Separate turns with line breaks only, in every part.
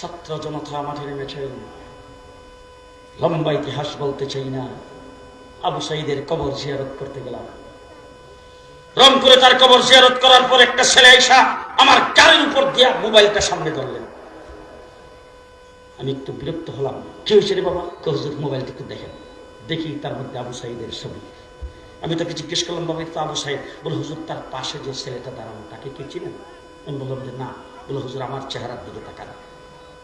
ছাত্র জনতা মাঠে নেমেছেন লম্বা ইতিহাস বলতে চাই না। আবু সাইদের কবর জিয়ারত করতে গেলাম। রংপুরে তার কবর জিয়ারত করার পর একটা ছেলে এসা আমার গাড়ির উপর দিয়া মোবাইলটা সামনে ধরলেন। আমি একটু বিরক্ত হলাম। কি হয়েছে রে বাবা? কহজুর মোবাইলটা একটু দেখেন। দেখি তার মধ্যে আবু সাইদের ছবি। আমি তাকে জিজ্ঞেস করলাম, বাবা তো আবু সাইদ। বলে, হুজুর, তার পাশে যে ছেলেটা দাঁড়ানো, তাকে কে চিনেন? আমি বললাম যে না। বলে, হুজুর, আমার চেহারার দিকে তাকান।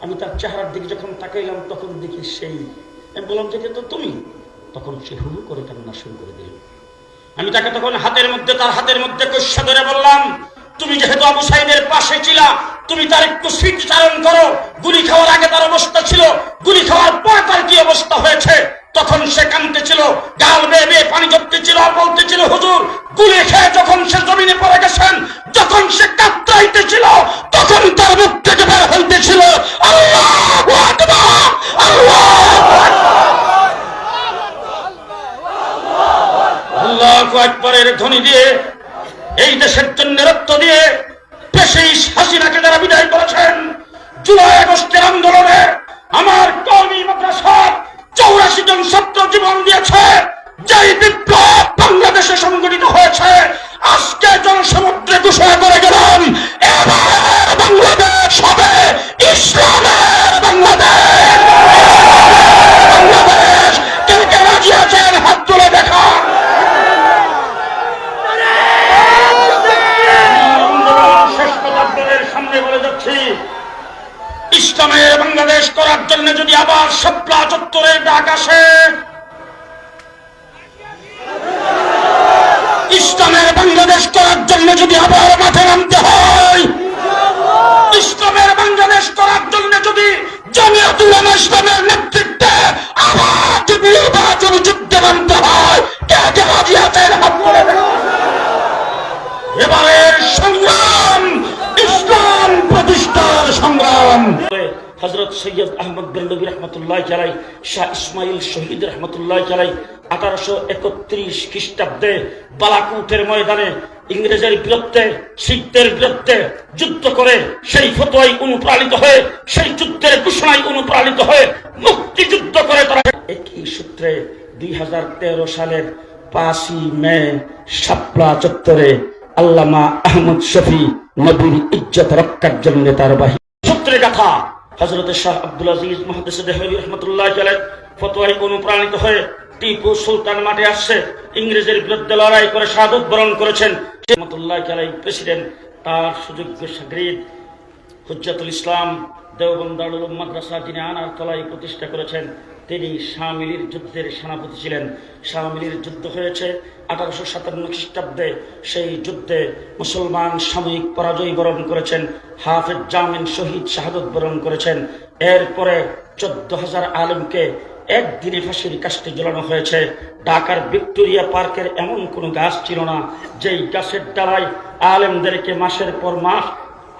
আমি তার চেহারার দিকে যখন তাকাইলাম, তখন দেখি সেই আমি বললাম যে তো তুমি, তখন সে হু হু করে কান্না শুরু করে দিল। আমি তাকে তখন হাতের মধ্যে, তার হাতের মধ্যে কষা ধরে বললাম, তুমি যেহেতু আবু সাইদের পাশে ছিলা, তুমি তার একটু স্মৃতিচারণ করো। গুলি খাওয়ার আগে তার অবস্থা ছিল, গুলি খাওয়ার পর তার কি অবস্থা হয়েছে? তখন সে কানতে ছিল গাল বেয়ে বেয়ে পানি জপতে ছিল আর বলতে ছিল হুজুর, গুলি খেয়ে যখন সে জমিনে পড়ে গেছেন, যখন সে কাতরাইতে ছিল তখন তার মুখ থেকে বের হইতেছিল আকবরের ধ্বনি দিয়ে এই দেশের জন্য রক্ত দিয়ে পেশেই হাসিনাকে যারা বিদায় করেছেন, জুলাই আগস্টের আন্দোলনে আমার কর্মী মাদ্রাসার চৌরাশি জন ছাত্র জীবন দিয়েছে, যেই বিপ্লব বাংলাদেশে সংগঠিত হয়েছে। আজকে জনসমুদ্রে ঘোষণা করে গেলাম, এবার জন্য যদি আবার মাঠে নামতে হয়, ইসলামের বাংলাদেশ করার জন্য যদি ইসলামের নেতৃত্বে আবার যদি যুদ্ধে নামতে হয় হজরত সৈয়দ শহীদ আঠারোশো একত্রিশ খ্রিস্টাব্দে বালাকুটের ময়দানে ইংরেজের বিরুদ্ধে, শিখদের বিরুদ্ধে যুদ্ধ করে সেই ফতোয়াই অনুপ্রাণিত হয়ে, সেই যুদ্ধের ঘোষণায় অনুপ্রাণিত হয়ে মুক্তিযুদ্ধ করে তারা। একই সূত্রে দুই হাজার তেরো সালের পাঁচই মে শাপলা চত্বরে আল্লামা আহমদ শফি নবীর ইজ্জত রক্ষার জন্য তার বাহি সূত্রে গাথা হজরত শাহ আব্দুল আজিজ মহাদেশ রহমতুল্লাহ ফতোয়াই অনুপ্রাণিত হয়ে টিপু সুলতান মাঠে আসছে। ইংরেজের বিরুদ্ধে লড়াই করে শাহাদত বরণ করেছেন। প্রেসিডেন্ট, তার সুযোগ্য সাগরিদ ইসলাম দেওবন্দ দারুল উলুম মাদ্রাসা যিনি আনার তলায় প্রতিষ্ঠা করেছেন। তিনি শামিলির যুদ্ধের সেনাপতি ছিলেন। শামিলির যুদ্ধ হয়েছে আঠারোশো সাতান্ন খ্রিস্টাব্দে। সেই যুদ্ধে মুসলমান সাময়িক পরাজয় বরণ করেছেন। হাফেজ জামিন শহীদ শাহাদত বরণ করেছেন। এরপরে চোদ্দ হাজার আলমকে একদিনে ফাঁসির কাস্টে ঝোলানো হয়েছে। ঢাকার ভিক্টোরিয়া পার্কের এমন কোনো গাছ ছিল না, যেই গাছের ডালায় আলেমদেরকে মাসের পর মাস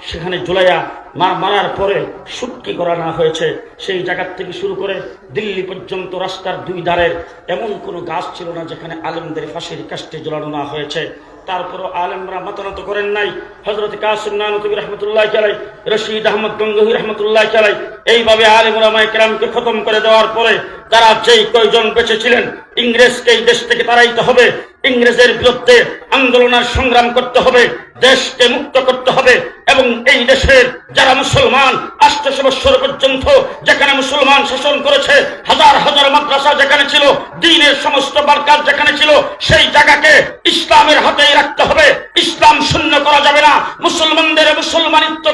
সেখানে ঝুলাইয়া মা মারার পরে সুটকি করা না হয়েছে। সেই জায়গার থেকে শুরু করে দিল্লি পর্যন্ত রাস্তার দুই ধারের এমন কোনো গাছ ছিল না, যেখানে আলেমদের ফাঁসির কাস্টে ঝোলানো না হয়েছে। তারপরও আলেমরা মতানত করেন নাই। হজরত কাসিম রহমতুল্লাহ চালাই রশিদ আহমদ গঙ্গহি রহমতুল্লাহ চালাই এইভাবে আলেমরা ওলামাই কেরামকে খতম করে দেওয়ার পরে তারা যেই কয়জন বেঁচে ছিলেন ইংরেজকে এই দেশ থেকে তাড়াইতে হবে, ইংরেজের বিরুদ্ধে আন্দোলনের সংগ্রাম করতে হবে, দেশকে মুক্ত করতে হবে, এবং এই দেশের যারা মুসলমান আষ্টশো বৎসর পর্যন্ত যেখানে মুসলমান শাসন করেছে, হাজার হাজার মাদ্রাসা যেখানে ছিল, দিনের সমস্ত বারকাত যেখানে ছিল, সেই জায়গাকে ইসলামের হাতেই রাখতে হবে। ইসলাম শূন্য করা যাবে না। মুসলমানদের মুসলমানিত্ব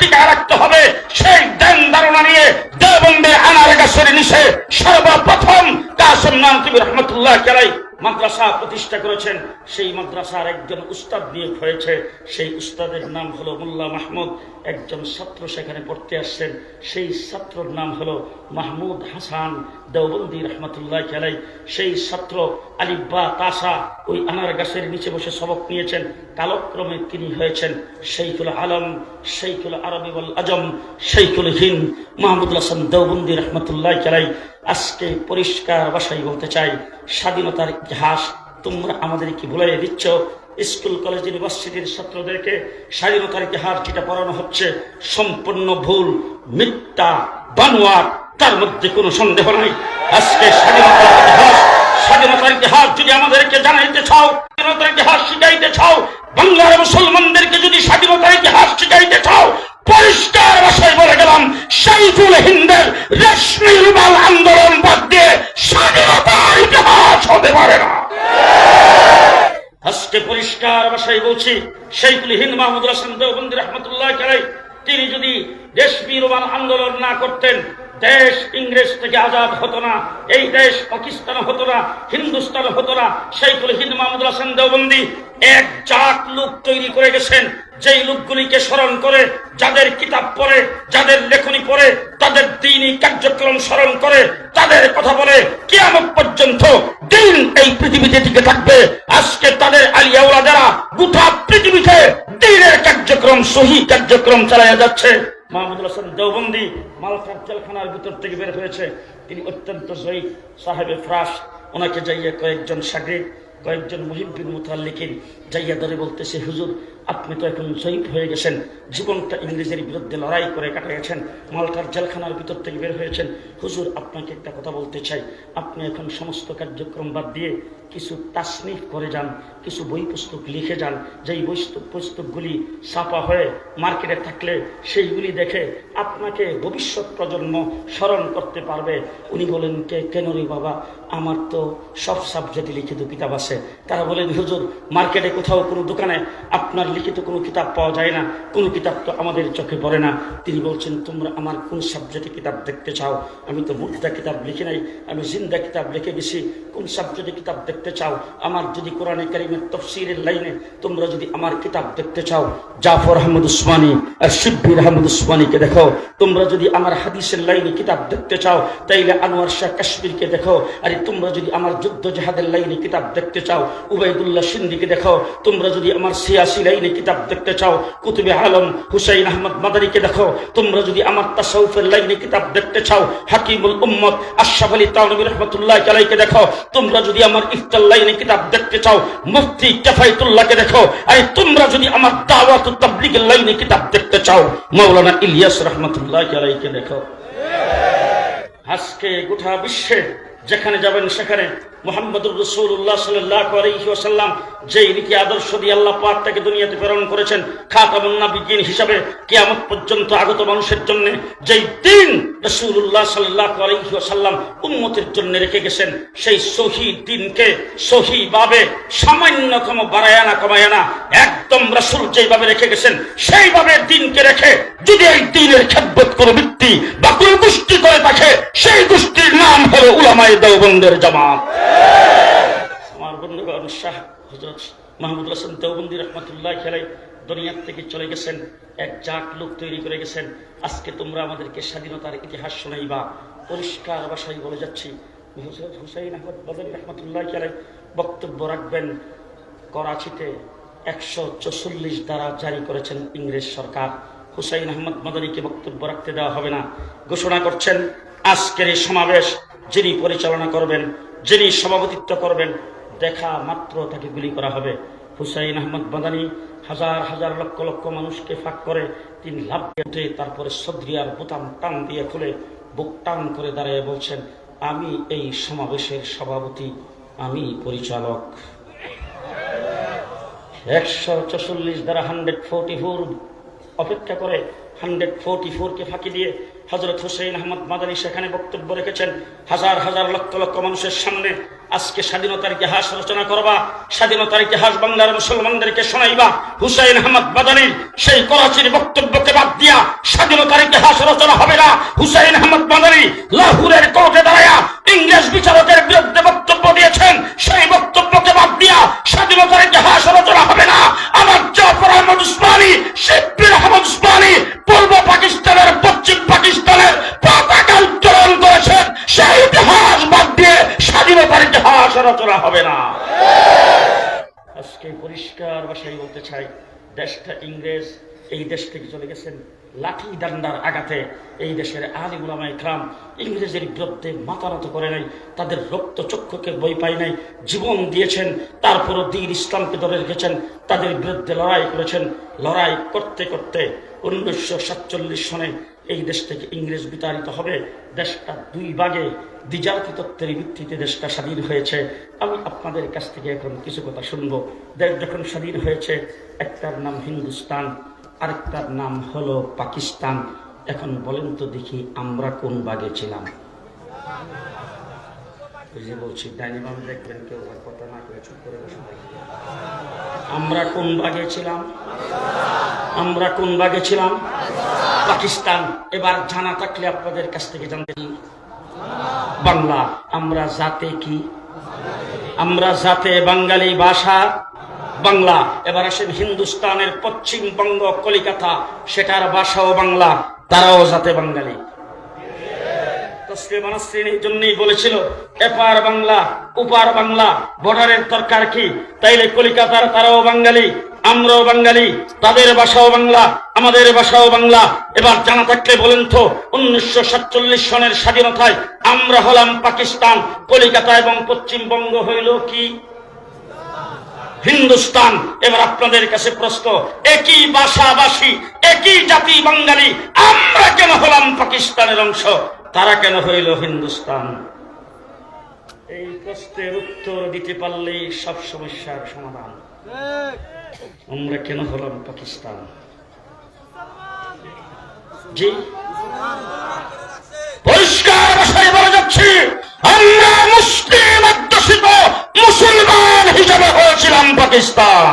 টিকায় রাখতে হবে। সেই দেন ধারণা নিয়ে দেবন্দে আনার গাছের নিচে সর্বপ্রথম কাসম নাম রহমতুল্লাহ কেরাই মাদ্রাসা প্রতিষ্ঠা করেছেন। সেই মাদ্রাসার একজন উস্তাদ নিয়োগ হয়েছে। সেই উস্তাদের নাম হলো মোল্লা মাহমুদ। একজন ছাত্র সেখানে পড়তে আসছেন। সেই ছাত্রর নাম হলো মাহমুদ হাসান দেওবন্দি রহমতুল্লাহ খেলাই সেই ছাত্র আলিব্বা তাসা ওই আনার গাছের নিচে বসে সবক নিয়েছেন। কালক্রমে তিনি হয়েছেন সেইকুল আলম সেইকুল আরবিবল আজম সেইকুল হিন্দ, মাহমুদুল হাসান দেওবন্দি রহমতুল্লাহ খেলাই আজকে পরিষ্কার ভাষায় বলতে চাই, স্বাধীনতার ইতিহাস তোমরা আমাদের কি ভুলাই দিচ্ছ। স্কুল, কলেজ, ইউনিভার্সিটির ছাত্রদেরকে স্বাধীনতার ইতিহাস যেটা পড়ানো হচ্ছে সম্পূর্ণ ভুল, মিথ্যা বানোয়ার তার মধ্যে কোনো সন্দেহ নাই। আজকে স্বাধীনতার ইতিহাস স্বাধীনতার ইতিহাস যদি আমাদেরকে জানাইতে চাও, স্বাধীনতার ইতিহাস শিখাইতে চাও, বাংলার মুসলমানদেরকে যদি স্বাধীনতার ইতিহাস শিখাইতে চাও পরিষ্কার ভাষায় বলে গেলাম, সাইফুল হিন্দের রেশমি রুমাল আন্দোলন বাদ দিয়ে স্বাধীনতার ইতিহাস হতে পারে না। আজকে পরিষ্কার ভাষায় বলছি সেইকুল হিন্দ মাহমুদ হাসান দেওবন্দি রহমতুল্লাহ কালাই তিনি যদি দেশ বিরোবান আন্দোলন না করতেন, দেশ ইংরেজ থেকে আজাদ হতো না, এই দেশ পাকিস্তান হতো না, হিন্দুস্তান হতো না সেইকুল হিন্দ মাহমুদ হাসান দেওবন্দি এক জাত লোক তৈরি করে গেছেন যেই লোকগুলিকে স্মরণ করে, যাদের কিতাব পড়ে, যাদের লেখনী পড়ে, তাদের দিনই কার্যক্রম স্মরণ করে, তাদের কথা বলে, কিয়ামত পর্যন্ত দিন এই পৃথিবীতে টিকে থাকবে। আজকে তাদের আলিয়াউলা যারা গোটা পৃথিবীতে দিনের কার্যক্রম, সহি কার্যক্রম চালাইয়া যাচ্ছে। মাহমুদুল হাসান দেওবন্দি মালখার জেলখানার ভিতর থেকে বের হয়েছে। তিনি অত্যন্ত জয়ী সাহেবে ফ্রাস। ওনাকে যাইয়া কয়েকজন সাগরিক কয়েকজন মুহিব্বিন মুতাল্লিকিন যাইয়া ধরে বলতেছে, হুজুর আপনি তো এখন শহীদ হয়ে গেছেন। জীবনটা ইংরেজের বিরুদ্ধে লড়াই করে কাটিয়েছেন মালটার জেলখানার ভিতর থেকে বের হয়েছেন। হুজুর, আপনাকে একটা কথা বলতে চাই। আপনি এখন সমস্ত কার্যক্রম বাদ দিয়ে কিছু তাসনিফ করে যান, কিছু বই পুস্তক লিখে যান, যেই বই পুস্তকগুলি ছাপা হয়ে মার্কেটে থাকলে সেইগুলি দেখে আপনাকে ভবিষ্যৎ প্রজন্ম স্মরণ করতে পারবে। উনি বলেন, কে, কেন রে বাবা? আমার তো সব সাবজেক্টে লিখিত কিতাব আছে। তারা বলেন, হুজুর, মার্কেটে কোথাও কোনো দোকানে আপনার লিখিত কোনো কিতাব পাওয়া যায় না। কোনো কিতাব তো আমাদের চোখে পড়ে না। তিনি বলছেন, তোমরা আমার কোন সাবজেক্টে কিতাব দেখতে চাও? আমি তো মুদ্রা কিতাব লিখি নাই। আমি জিন্দা কিতাব লিখে গেছি। কোন সাবজেক্টে কিতাব দেখতে চাও, আমার যদি কোরআনে কারিমের তফসিরের লাইনে তোমরা যদি আমার কিতাব দেখতে চাও, জাফর আহমদ উসমানী আর শিব্বির আহমদ উসমানীকে দেখো। তোমরা যদি আমার হাদিসের লাইনে কিতাব দেখতে চাও, তাইলে আনোয়ার শাহ কাশ্মীরকে দেখো। আরে তোমরা যদি আমার যুদ্ধ জাহাদের লাইনে কিতাব দেখতে চাও উবাইদুল্লাহ সিন্দিকে দেখো। তোমরা যদি আমার সিয়াসি লাইনে কিতাব দেখতে চাও, কুতুবে আলম হুসাইন আহমদ মাদারিকে দেখো। তোমরা যদি আমার তাসাউফের লাইনে কিতাব দেখতে চাও, হাকিমুল উম্মত আশরাফ আলী তানবী রহমতুল্লাহ আলাইকে দেখো। তোমরা যদি আমার লাইনে কিতাব দেখতে চাও, মুফতি কেফাইতুল্লাহকে দেখো। আরে তোমরা যদি আমার দাওয়াত তাবলিগের লাইনে কিতাব দেখতে চাও মৌলানা ইলিয়াস রহমতুল্লাহ আলাইকে দেখো। আজকে গোটা বিশ্বে যেখানে যাবেন, সেখানে মোহাম্মদুর রসুল্লাহ সাল্লাহ আলহিহাসাল্লাম যেই রীতি আদর্শ দিয়ে আল্লাহ পাক তাকে দুনিয়াতে প্রেরণ করেছেন খাতামুন্না বিজ্ঞান হিসাবে কিয়ামত পর্যন্ত আগত মানুষের জন্য যেই দিন রসুল্লাহ সাল্লাহ আলহিহাসাল্লাম উন্মতের জন্য রেখে গেছেন, সেই সহি দিনকে সহি ভাবে সামান্যতম বাড়ায় না, কমায় না, একদম রসুল যেইভাবে রেখে গেছেন, সেইভাবে দিনকে রেখে যদি এই দিনের খেদবোধ কোনো ব্যক্তি বা কোনো গোষ্ঠী হলো উলামায়ে দেওবন্দের জামাত। আমার বন্ধুগণ, শাহ হজরত মাহমুদ হাসান দেওবন্দি রহমতুল্লাহ খেলাই দুনিয়ার থেকে চলে গেছেন, এক জাক লোক তৈরি করে গেছেন। আজকে তোমরা আমাদেরকে স্বাধীনতার ইতিহাস শোনাইবা। পরিষ্কার ভাষায় বলে যাচ্ছি হুসাইন আহমদ বদর রহমতুল্লাহ খেলাই বক্তব্য রাখবেন। করাচিতে একশো চৌচল্লিশ দ্বারা জারি করেছেন ইংরেজ সরকার। হুসাইন আহমদ মাদানীকে বক্তব্য রাখতে দেওয়া হবে না। ঘোষণা করছেন, আজকের এই সমাবেশ যিনি পরিচালনা করবেন, যিনি সভাপতিত্ব করবেন, দেখা মাত্র তাকে গুলি করা হবে। হুসাইন আহমদ মাদানী হাজার হাজার লক্ষ লক্ষ মানুষকে ফাঁক করে তিনি লাভ উঠে তারপরে সদ্রিয়ার বোতাম টান দিয়ে খুলে বুক টান করে দাঁড়িয়ে বলছেন, আমি এই সমাবেশের সভাপতি, আমি পরিচালক। একশো চল্লিশ দ্বারা হান্ড্রেড ফোরটি ফোর অপেক্ষা করে হান্ড্রেড ফোরটি ফোরকে ফাঁকি দিয়ে হজরত হুসেইন আহমদ মাদানী সেখানে বক্তব্য রেখেছেন, হাজার হাজার লক্ষ লক্ষ মানুষের সামনে আজকে স্বাধীনতার ইতিহাস রচনা করবা, স্বাধীনতার ইতিহাস বাংলার মুসলমানদেরকে শোনাইবা, হুসাইন আহমদ মাদানীর সেই করাচির বক্তব্যকে বাদ দিয়া স্বাধীনতার ইতিহাস রচনা হবে না। হুসাইন আহমদ মাদানী লাহুরের কোর্টে দাঁড়ায়া ইংরেজ বিচারকের বিরুদ্ধে বক্তব্য দিয়েছেন, সেই বক্তব্যকে বাদ দিয়া স্বাধীনতার ইতিহাস রচনা হবে না। আমার জাফর আহমদ উসমানী শিব্বির আহমদ উসমানী, পূর্ব দেশটা ইংরেজ, এই দেশ থেকে চলে গেছেন লাঠি ডান্ডার আঘাতে। এই দেশের আলি উলামায়ে ইকরাম ইংরেজের বিরুদ্ধে মাতারত করে নাই, তাদের রক্ত চক্ষুকে বই পাই নাই, জীবন দিয়েছেন, তারপরও দিন ইসলামকে ধরে রেখেছেন, তাদের বিরুদ্ধে লড়াই করেছেন। লড়াই করতে করতে উনিশশো সাতচল্লিশ সনে এই দেশ থেকে ইংরেজ বিতাড়িত হবে। দেশটা দুই ভাগে দ্বিজাতি তত্ত্বের ভিত্তিতে দেশটা স্বাধীন হয়েছে। আমি আপনাদের কাছ থেকে এখন কিছু কথা শুনব। দেশ যখন স্বাধীন হয়েছে, একটার নাম হিন্দুস্তান, আরেকটার নাম হলো পাকিস্তান। এখন বলেন তো দেখি আমরা কোন ভাগে ছিলাম। যে বলছি দেখবেন কেউ আমরা কোন ভাগে ছিলাম? আমরা কোন ভাগে ছিলাম? পাকিস্তান, এবার জানা থাকলে আপনাদের কাছ থেকে জানতে বাংলা, আমরা জাতে কি? আমরা জাতে বাঙালি ভাষা। বাংলা, এবার আসেন হিন্দুস্তানের পশ্চিমবঙ্গ কলিকাতা, সেটার ভাষাও বাংলা, তারাও জাতে বাঙালি। নাসরিন এই জন্যই বলেছিল, এপার বাংলা উপার বাংলা, বর্ডারের দরকার কি? তাইলে কলিকাতার তারাও বাঙালি, আমরাও বাঙালি, তাদের ভাষাও বাংলা, আমাদের ভাষাও বাংলা। এবার জানা থাকলে বলেন তো, উনিশশো সাতচল্লিশ সনের স্বাধীনতায় আমরা হলাম পাকিস্তান, কলিকাতা এবং পশ্চিমবঙ্গ হইল কি? হিন্দুস্তান। এবার আপনাদের কাছে প্রশ্ন, একই ভাষাভাষী, একই জাতি বাঙালি, আমরা কেন হলাম পাকিস্তানের অংশ? তারা কেন হইল হিন্দুস্তান? এই প্রশ্নের উত্তর দিতে পারলেই সব সমস্যার সমাধান। আমরা কেন হলাম পাকিস্তান? জি। পরিষ্কার ভাষায় বলা যাচ্ছে, আমরা মুসলিম অধ্যুষিত মুসলমান হিসাবে হয়েছিলাম পাকিস্তান।